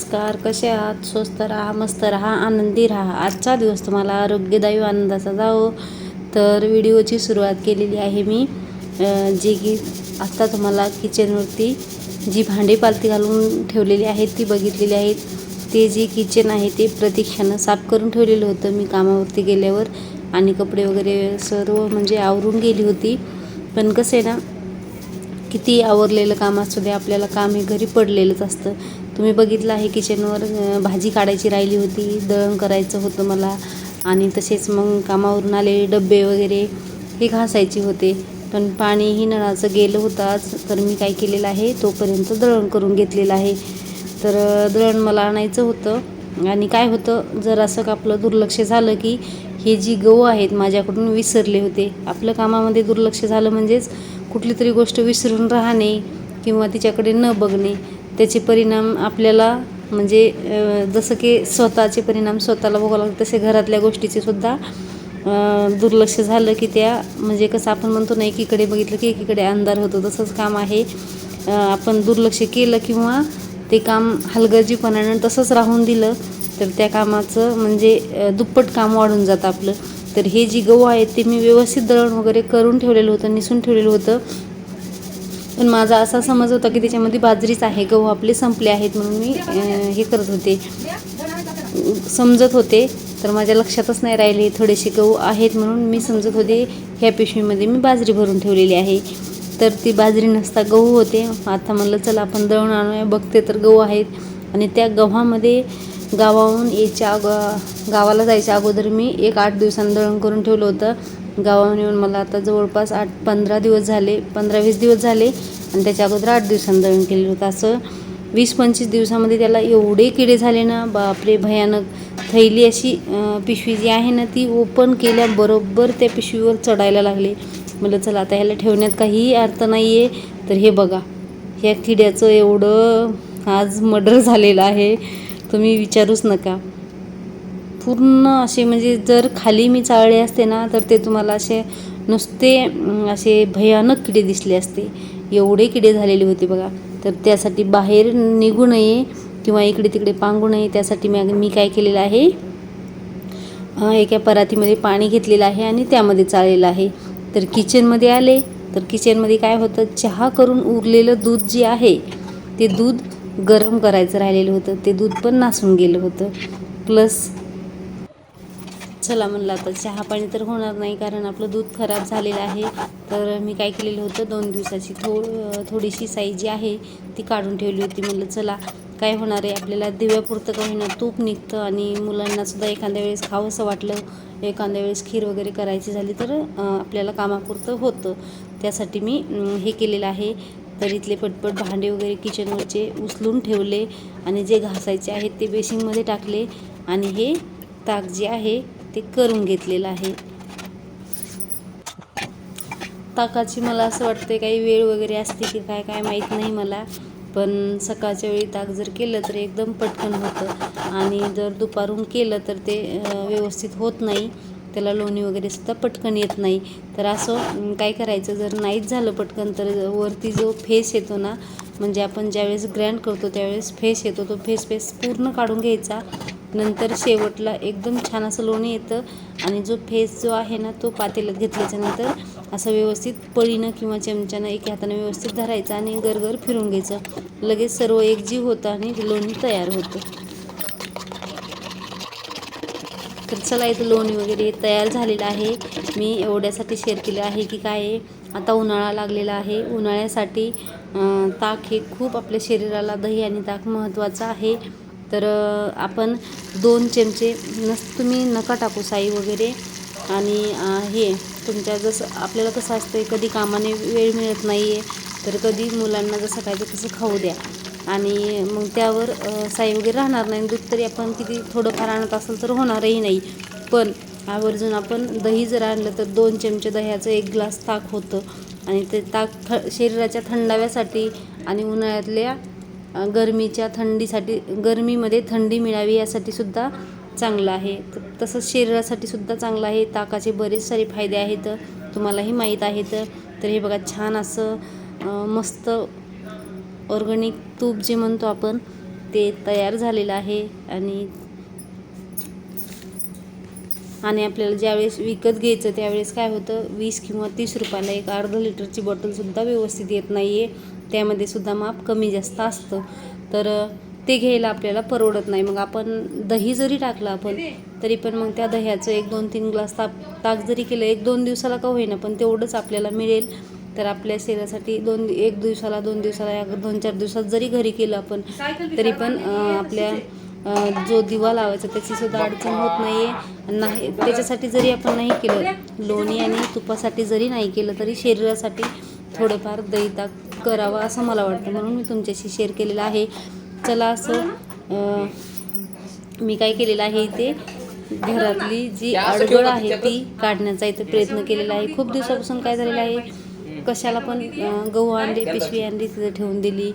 नमस्कार कसे आहात? स्वस्त राहा मस्त राहा आनंदी राहा. आजचा दिवस तुम्हाला आरोग्यदायी आनंदाचा जावो. तर व्हिडिओची सुरुवात केलेली आहे मी जे की आत्ता तुम्हाला किचनवरती जी भांडी पालती घालून ठेवलेली आहेत ती बघितलेली आहेत. ते जे किचन आहे ते प्रतीक्षानं साफ करून ठेवलेलं होतं मी कामावरती गेल्यावर. आणि कपडे वगैरे सर्व म्हणजे आवरून गेली होती. पण कसं आहे ना किती आवरलेलं काम असू दे आपल्याला काम हे घरी पडलेलंच असतं. तुम्ही बघितलं आहे किचनवर भाजी काढायची राहिली होती दळण करायचं होतं मला. आणि तसेच मग कामावरून आले डबे वगैरे हे घासायचे होते. पण पाणीही नळाचं गेलं होताच तर मी काय केलेलं आहे तोपर्यंत दळण करून घेतलेलं आहे. तर दळण मला आणायचं होतं. आणि काय होतं जर असं का आपलं दुर्लक्ष झालं की हे जी गहू आहेत माझ्याकडून विसरले होते. आपलं कामामध्ये दुर्लक्ष झालं म्हणजेच कुठली तरी गोष्ट विसरून राहणे किंवा तिच्याकडे न बघणे. त्याचे परिणाम आपल्याला म्हणजे जसं की स्वतःचे परिणाम स्वतःला बघावं लागतं तसे घरातल्या गोष्टीचे सुद्धा दुर्लक्ष झालं की त्या म्हणजे कसं आपण म्हणतो ना एकीकडे बघितलं की एकीकडे अंधार होतो. तसंच काम आहे आपण दुर्लक्ष केलं किंवा ते काम हलगर्जीपणानं तसंच राहून दिलं तर त्या कामाचं म्हणजे दुप्पट काम वाढून जातं आपलं. तर हे जी गहू आहेत ते मी व्यवस्थित दळण वगैरे करून ठेवलेलं होतं निसून ठेवलेलं होतं. पण माझा असा समज होता की त्याच्यामध्ये बाजरीच आहे गहू आपले संपले आहेत म्हणून मी हे करत होते. समजत होते तर माझ्या लक्षातच नाही राहिले थोडेसे गहू आहेत म्हणून मी समजत होते ह्या पिशवीमध्ये मी बाजरी भरून ठेवलेली आहे. तर ती बाजरी नसता गहू होते. आता म्हणलं चला आपण दळण आणूया बघते तर गहू आहेत. आणि त्या गव्हामध्ये गावाहून यायच्या अग गावाला जायच्या अगोदर मी एक आठ दिवसांनी दळण करून ठेवलं होतं. गावाहून येऊन मला आता जवळपास आठ पंधरा दिवस झाले पंधरा वीस दिवस झाले आणि त्याच्या अगोदर आठ दिवसांनी दळण केलेलं होतं. असं वीस पंचवीस दिवसामध्ये त्याला एवढे किडे झाले ना बापरे भयानक. थैली अशी पिशवी जी आहे ना ती ओपन केल्याबरोबर त्या पिशवीवर चढायला लागले. म्हटलं चला आता ह्याला ठेवण्यात काहीही अर्थ नाही आहे तर हे बघा ह्या किड्याचं एवढं आज मर्डर झालेलं आहे. तुम्ही विचारूच नका. पूर्ण असे म्हणजे जर खाली मी चाळले असते ना तर ते तुम्हाला असे नुसते असे भयानक किडे दिसले असते. एवढे किडे झालेले होते बघा. तर त्यासाठी बाहेर निघू नये किंवा इकडे तिकडे पांगू नये. त्यासाठी मी मी काय केलेलं आहे? एका परातीमध्ये पाणी घेतलेलं आहे आणि त्यामध्ये चाळलेलं आहे. तर किचनमध्ये आले. तर किचनमध्ये काय होतं? चहा करून उरलेलं दूध जे आहे ते दूध गरम करायचं राहिलेलं होतं. ते दूध पण नासून गेलं होतं. प्लस चला म्हणलं आता चहा पाणी तर होणार नाही कारण आपलं दूध खराब झालेलं आहे. तर मी काय केलेलं होतं दोन दिवसाची थो थोडीशी साई जी आहे ती काढून ठेवली होती. म्हणलं चला काय होणार आहे? आपल्याला दिव्यापुरतं का होईना तूप निघतं आणि मुलांनासुद्धा एखाद्या वेळेस खावंसं वाटलं एखाद्या वेळेस खीर वगैरे करायची झाली तर आपल्याला कामापुरतं होतं. त्यासाठी मी हे केलेलं आहे. तर इथले पटपट भांडे वगैरे किचनवरचे उचलून ठेवले आणि जे घासायचे आहेत ते बेसिंगमध्ये टाकले. आणि हे ताक जे आहे ते करून घेतलेलं आहे. ताकाची मला असं वाटतं काही वेळ वगैरे असते की काय काय माहीत नाही मला. पण सकाळच्या वेळी ताक जर केलं तर एकदम पटकन होतं. आणि जर दुपारून केलं तर ते व्यवस्थित होत नाही. त्याला लोणी वगैरे सुद्धा पटकन येत नाही. तर असं काय करायचं? जर नाहीच झालं पटकन तर वरती जो फेस येतो ना म्हणजे आपण ज्यावेळेस ग्रँड करतो त्यावेळेस फेस येतो. तो फेस फेस पूर्ण काढून घ्यायचा. नंतर शेवटला एकदम छान असं लोणी येतं आणि जो फेस जो आहे ना तो पातेल्यात घेतल्याच्यानंतर असं व्यवस्थित पळीनं किंवा चमच्यानं एक हातानं व्यवस्थित धरायचं आणि गरगर फिरून घ्यायचं. लगेच सर्व एकजीव होतं आणि लोणी तयार होतं. तर चला इथं लोणी वगैरे तयार झालेलं आहे. मी एवढ्यासाठी शेअर केलं आहे की काय आहे? आता उन्हाळा लागलेला आहे. उन्हाळ्यासाठी ताक हे खूप आपल्या शरीराला दही आणि ताक महत्त्वाचं आहे. तर आपण दोन चमचे नस तुम्ही नका टाकू साई वगैरे. आणि हे तुमच्या जसं आपल्याला कसं असतं कधी कामाने वेळ मिळत नाही आहे तर कधी मुलांना जसं पाहिजे तसं खाऊ द्या. आणि मग त्यावर साई वगैरे राहणार नाही दूध तरी आपण किती थोडंफार आणत असेल तर होणारही नाही. पण आवर्जून आपण दही जर आणलं तर दोन चमचे दह्याचं एक ग्लास ताक होतं. आणि ते ताक थ शरीराच्या थंडाव्यासाठी आणि उन्हाळ्यातल्या गरमीच्या थंडीसाठी गरमीमध्ये थंडी मिळावी यासाठी सुद्धा चांगलं आहे. तसंच शरीरासाठी सुद्धा चांगलं आहे. ताकाचे बरेच सारे फायदे आहेत. तुम्हालाही माहीत आहेत तर. हे बघा छान असं मस्त ऑर्गॅनिक तूप जे म्हणतो आपण ते तयार झालेलं आहे. आणि आणि आपल्याला ज्यावेळेस विकत घ्यायचं त्यावेळेस काय होतं? वीस किंवा तीस रुपयाला एक अर्धा लिटरची बॉटलसुद्धा व्यवस्थित येत नाही आहे त्यामध्ये सुद्धा माप कमी जास्त असतं. तर ते घ्यायला आपल्याला परवडत नाही. मग आपण दही जरी टाकलं आपण तरी पण मग त्या दह्याचं एक दोन तीन ग्लास ताप ताक जरी केलं एक दोन दिवसाला का होईना पण तेवढंच आपल्याला मिळेल. तर आपल्या शरीरासाठी दोन एक दिवसाला दोन दिवसाला या दोन चार दिवसात जरी घरी केलं आपण तरी पण आपल्या जो दिवा लावायचा त्याचीसुद्धा अडचण होत नाही आहे नाही त्याच्यासाठी जरी आपण नाही केलं लोणी आणि तुपासाठी जरी नाही केलं तरी शरीरासाठी थोडंफार दही ताक करावं असं मला वाटतं. म्हणून मी तुमच्याशी शेअर केलेलं आहे. चला असं मी काय केलेलं आहे इथे? घरातली जी अडगळ आहे ती काढण्याचा इथे प्रयत्न केलेला आहे. खूप दिवसापासून काय झालेलं आहे? कशाला पण गहू आणली पिशवी आणली तिथं ठेवून दिली.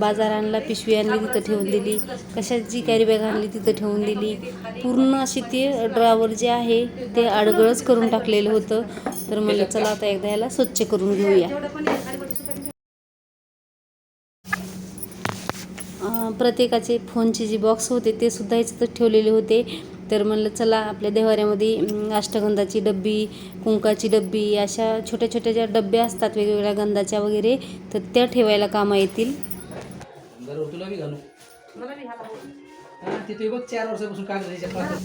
बाजार आणला पिशवी आणली तिथं ठेवून दिली. कशाची कॅरी बॅग आणली तिथं ठेवून दिली. पूर्ण अशी ते ड्रावर जे आहे ते अडगळच करून टाकलेलं होतं. तर मला चला आता एकदा याला स्वच्छ करून घेऊया. प्रत्येकाचे फोनचे जे बॉक्स होते ते सुद्धा याच्यातच ठेवलेले होते. तर म्हणलं चला आपल्या देवाऱ्यामध्ये अष्टगंधाची डब्बी कुंकाची डब्बी अशा छोट्या छोट्या ज्या डब्या असतात वेगवेगळ्या गंधाच्या वगैरे तर त्या ठेवायला कामा येतील. हा.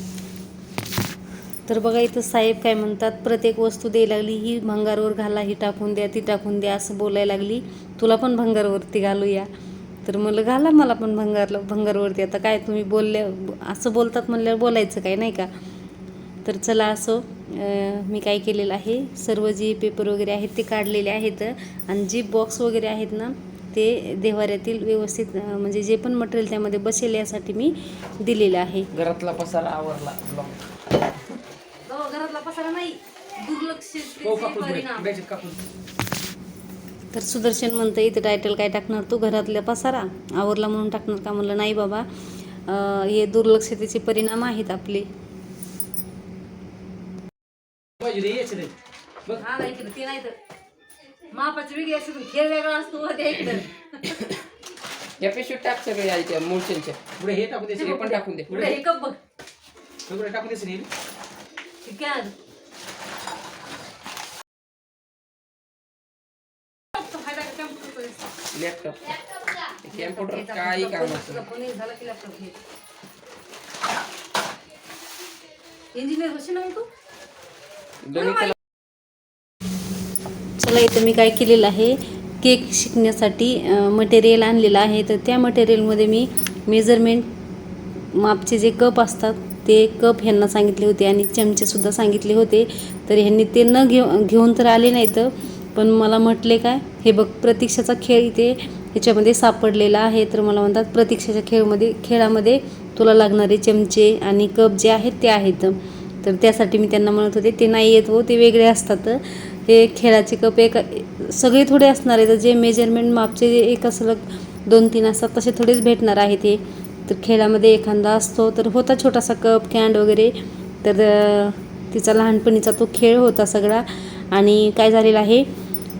तर बघा इथं साहेब काय म्हणतात प्रत्येक वस्तू द्यायला लागली ही भंगारवर घाला ही टाकून द्या ती टाकून द्या असं बोलायला लागली. तुला पण भंगारवरती घालूया. तर म्हणलं घाला मला पण भंगारला भंगारवरती. आता काय तुम्ही बोलल्या असं बोलतात म्हणल्यावर बोलायचं काय नाही का? तर चला असो मी काय केलेलं आहे सर्व जे पेपर वगैरे आहेत ते काढलेले आहेत आणि जे बॉक्स वगैरे आहेत ना ते देवाऱ्यातील व्यवस्थित म्हणजे जे पण मटेरियल त्यामध्ये बसेल यासाठी मी दिलेलं आहे. घरातला पसारा आवरला घरातला पसारा नाही. हो, कापूस घे. बॅचेत कापूस. तर सुदर्शन म्हणतं इथं टायटल काय टाकणार तू? घरातल्या पसारा. आवरला म्हणून टाकणार का? म्हणलं नाही बाबा अं, हे दुर्लक्षतेचे परिणाम आहेत आपले. हा नाही केलं ते नाही तर. मापाची वेगळी असते पण खेळ वेगळा असतो व त्या इकडं. या पिशवीत टाक सगळे आहे त्या मूळचंदच्या. पुढे हे टाकून हे पण टाकून दे पुढे. हे कप बघ. पुढे टाकून काय आहे? फायदा का कम्प्युटरचा दिसतो. लॅपटॉप कॅम्प्युटर काही काम इंजिनियर होशी ना तू? दोन्ही चला इथं मी काय केलेलं आहे? केक शिकण्यासाठी मटेरियल आणलेलं आहे. तर त्या मटेरियलमध्ये मी मेजरमेंट मापचे जे कप असतात ते कप ह्यांना सांगितले होते आणि चमचेसुद्धा सांगितले होते. तर ह्यांनी ते न घेऊ घेऊन तर आले नाहीत. पण मला म्हटले काय हे बघ प्रतीक्षाचा खेळ इथे ह्याच्यामध्ये सापडलेला आहे. तर मला म्हणतात प्रतीक्षाच्या खेळमध्ये खेळामध्ये तुला लागणारे चमचे आणि कप जे आहेत ते आहेत. तर त्यासाठी मी त्यांना म्हणत होते ते नाही येत हो ते वेगळे असतात. हे खेळाचे कप एक सगळे थोडे असणार आहेत. जे मेजरमेंट मापचे जे एक असलं दोन तीन असतात तसे थोडेच भेटणार आहे ते तर खेळामध्ये एखादा असतो तर होता छोटासा कप कॅन्ड वगैरे. तर तिचा लहानपणीचा तो खेळ होता सगळा. आणि काय झालेलं आहे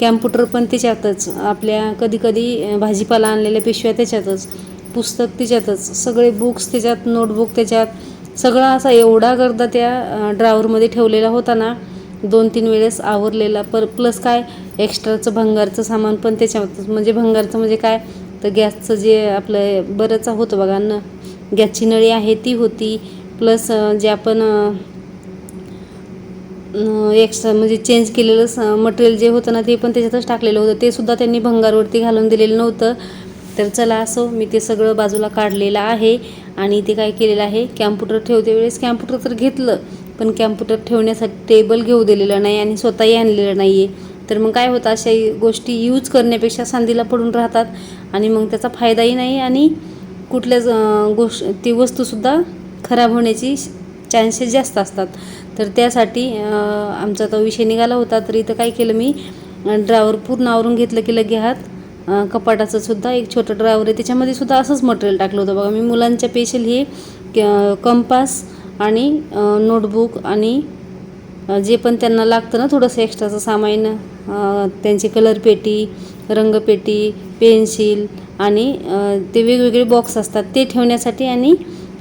कॅम्प्युटर पण त्याच्यातच आपल्या कधीकधी भाजीपाला आणलेल्या पिशव्या त्याच्यातच पुस्तक त्याच्यातच सगळे बुक्स त्याच्यात नोटबुक त्याच्यात सगळा असा एवढा गर्दा त्या ड्रायव्हरमध्ये ठेवलेला होता ना दोन तीन वेळेस आवरलेला. पर प्लस काय एक्स्ट्राचं भंगारचं सामान पण त्याच्यातच. म्हणजे भंगारचं म्हणजे काय तर गॅसचं जे आपलं बरंच होतं बघा न गॅसची नळी आहे ती होती. प्लस जे आपण एक्स्ट्रा म्हणजे चेंज केलेलं मटेरियल जे होतं ना ते पण त्याच्यातच टाकलेलं होतं. ते सुद्धा त्यांनी भंगारवरती घालून दिलेलं नव्हतं. तर चला असो मी ते सगळं बाजूला काढलेलं आहे आणि ते काय केलेलं आहे कॅम्प्युटर ठेवते वेळेस कॅम्प्युटर तर घेतलं पण कॅम्प्युटर ठेवण्यासाठी टेबल घेऊ दिलेलं नाही आणि स्वतःही आणलेलं नाही आहे तर मग काय होतं अशा गोष्टी यूज करण्यापेक्षा सांधीला पडून राहतात आणि मग त्याचा फायदाही नाही आणि कुठल्याच गोष्ट ती वस्तूसुद्धा खराब होण्याची चान्सेस जास्त असतात. तर त्यासाठी आमचा तो विषय निघाला होता. तर इथं काय केलं मी ड्रावर पूर्ण आवरून घेतलं की लगे हात. कपाटाचं सुद्धा एक छोटं ड्रायवर आहे. त्याच्यामध्ये सुद्धा असंच मटेरियल टाकलं होतं. बघा मी मुलांच्या पेशल हे क- कंपास आणि नोटबुक आणि जे पण त्यांना लागतं ना थोडंसं एक्स्ट्राचं सामान त्यांची कलर पेटी रंगपेटी पेन्सिल आणि ते वेगवेगळे बॉक्स असतात. ते ठेवण्यासाठी आणि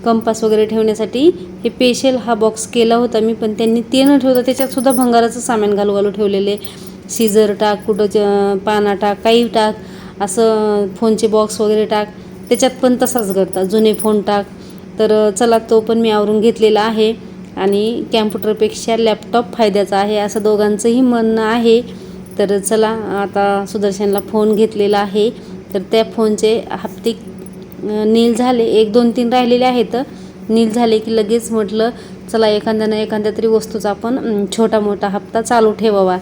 कंपास वगैरे ठेवण्यासाठी हे पेशल हा बॉक्स केला होता मी पण त्यांनी ते न ठेवता त्याच्यातसुद्धा भंगाराचं सामान घालू घालू ठेवलेले. सीझर टाक कुठं पाना टाक काही टाक असं फोनचे बॉक्स वगैरे टाक. त्याच्यात पण तसाच करतात. जुने फोन टाक. तर चला तो पण मी आवरून घेतलेला आहे. आणि कॅम्प्युटरपेक्षा लॅपटॉप फायद्याचा आहे असं दोघांचंही म्हणणं आहे. तर चला आता सुदर्शनला फोन घेतलेला आहे. तर त्या फोनचे हप्ते नील झाले. एक दोन तीन राहिलेले आहेत. नील झाले की लगेच म्हटलं चला एखाद्यानं एखाद्या तरी वस्तूचा आपण छोटा मोठा हप्ता चालू ठेवावा.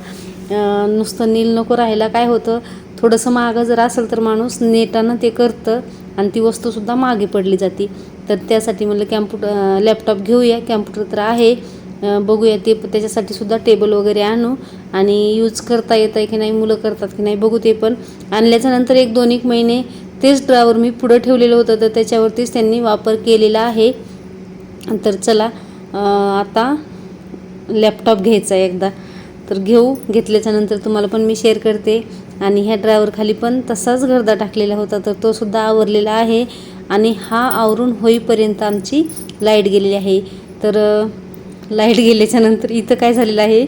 नुसतं नील नको राहायला काय होतं? थोडंसं मागं जर असेल तर माणूस नेटानं ते करतं आणि ती वस्तूसुद्धा मागे पडली जाते. तर त्यासाठी म्हणलं कॅम्प्युटर लॅपटॉप घेऊया. कॅम्प्युटर तर आहे. बघूया ते त्याच्यासाठी सुद्धा टेबल वगैरे आणू आणि यूज करता येतं की नाही मुलं करतात की नाही बघू ते पण. आणल्याच्या नंतर एक दोन एक महिने तेच ड्रावर मी पुढं ठेवलेलं होतं तर त्याच्यावरतीच त्यांनी वापर केलेला आहे. तर चला आता लॅपटॉप घ्यायचा आहे एकदा. तर घेऊ घेतल्याच्या नंतर तुम्हाला पण मी शेअर करते. आणि ह्या ड्रायवरखाली पण तसाच गर्दा टाकलेला होता तर तो सुद्धा आवरलेला आहे. आणि हा आवरून होईपर्यंत आमची लाइट गेलेली आहे. तर लाइट गेल्याच्यानंतर इथं काय झालेलं आहे?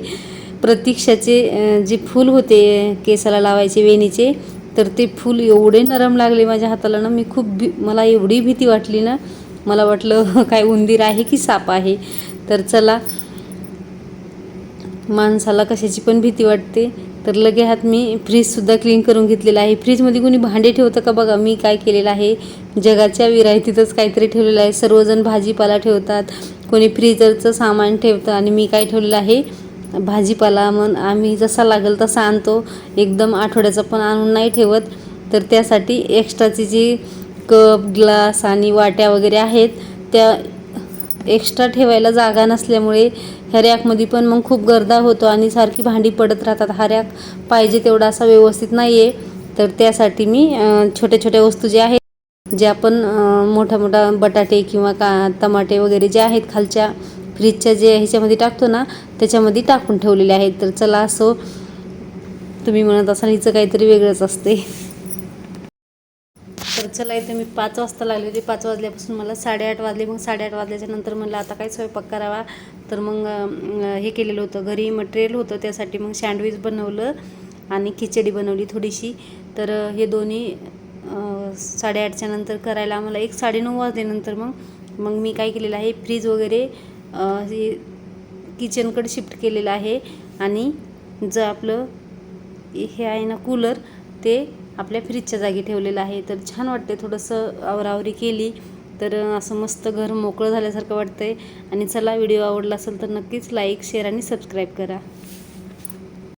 प्रतीक्षाचे जे फूल होते केसाला लावायचे वेणीचे तर ते फूल एवढे नरम लागले माझ्या हाताला ना मी खूप भी मला एवढी भीती वाटली ना मला वाटलं काय उंदीर आहे की साप आहे? तर चला माणसाला कशाची पण भीती वाटते. तर लगे हात मी फ्रीजसुद्धा क्लीन करून घेतलेला आहे. फ्रीजमध्ये कोणी भांडे ठेवतं का बघा? मी काय केलेलं आहे? जगाच्या विरायतीतच काहीतरी ठेवलेलं आहे. सर्वजण भाजीपाला ठेवतात. कोणी फ्रीजरचं सामान ठेवतं आणि मी काय ठेवलेलं आहे? भाजीपाला मग आम्ही जसा लागेल तसा आणतो. एकदम आठवड्याचा पण आणून नाही ठेवत. तर त्यासाठी एक्स्ट्राची जी कप ग्लास आणि वाट्या वगैरे आहेत त्या एक्स्ट्रा ठेवायला जागा नसल्यामुळे ह्या रॅकमध्ये पण मग खूप गर्दा होतो आणि सारखी भांडी पडत राहतात. हा रॅक पाहिजे तेवढा असा व्यवस्थित नाही आहे तर त्यासाठी मी छोट्या छोट्या वस्तू ज्या आहेत ज्या आपण मोठ्या मोठ्या बटाटे किंवा का टमाटे वगैरे जे आहेत खालच्या फ्रीजच्या जे ह्याच्यामध्ये टाकतो ना त्याच्यामध्ये टाकून ठेवलेले आहेत. तर चला असो तुम्ही म्हणत असाल हिचं काहीतरी वेगळंच असते. तर चला इथे मी पाच वाजता लागले होते. पाच वाजल्यापासून मला साडेआठ वाजले. मग साडेआठ वाजल्याच्या नंतर म्हणलं आता काय स्वयंपाक करावा? तर मग हे केलेलं होतं. घरी मटेरियल होतं त्यासाठी मग सँडविच बनवलं आणि खिचडी बनवली थोडीशी. तर हे दोन्ही साडेआठच्या नंतर करायला आम्हाला एक साडेनऊ वाजल्यानंतर मग मग मी काय केलेलं आहे फ्रीज वगैरे हे किचनकडे शिफ्ट केलेलं आहे आणि जर आपलं हे आहे ना कूलर ते आपल्या फ्रीजच्या जागी ठेवलेलं आहे. तर छान वाटते थोडंसं आवरावरी केली तर असं मस्त घर मोकळं झाल्यासारखं वाटतंय. आणि चला व्हिडिओ आवडला असेल तर नक्कीच लाईक शेअर आणि सबस्क्राईब करा.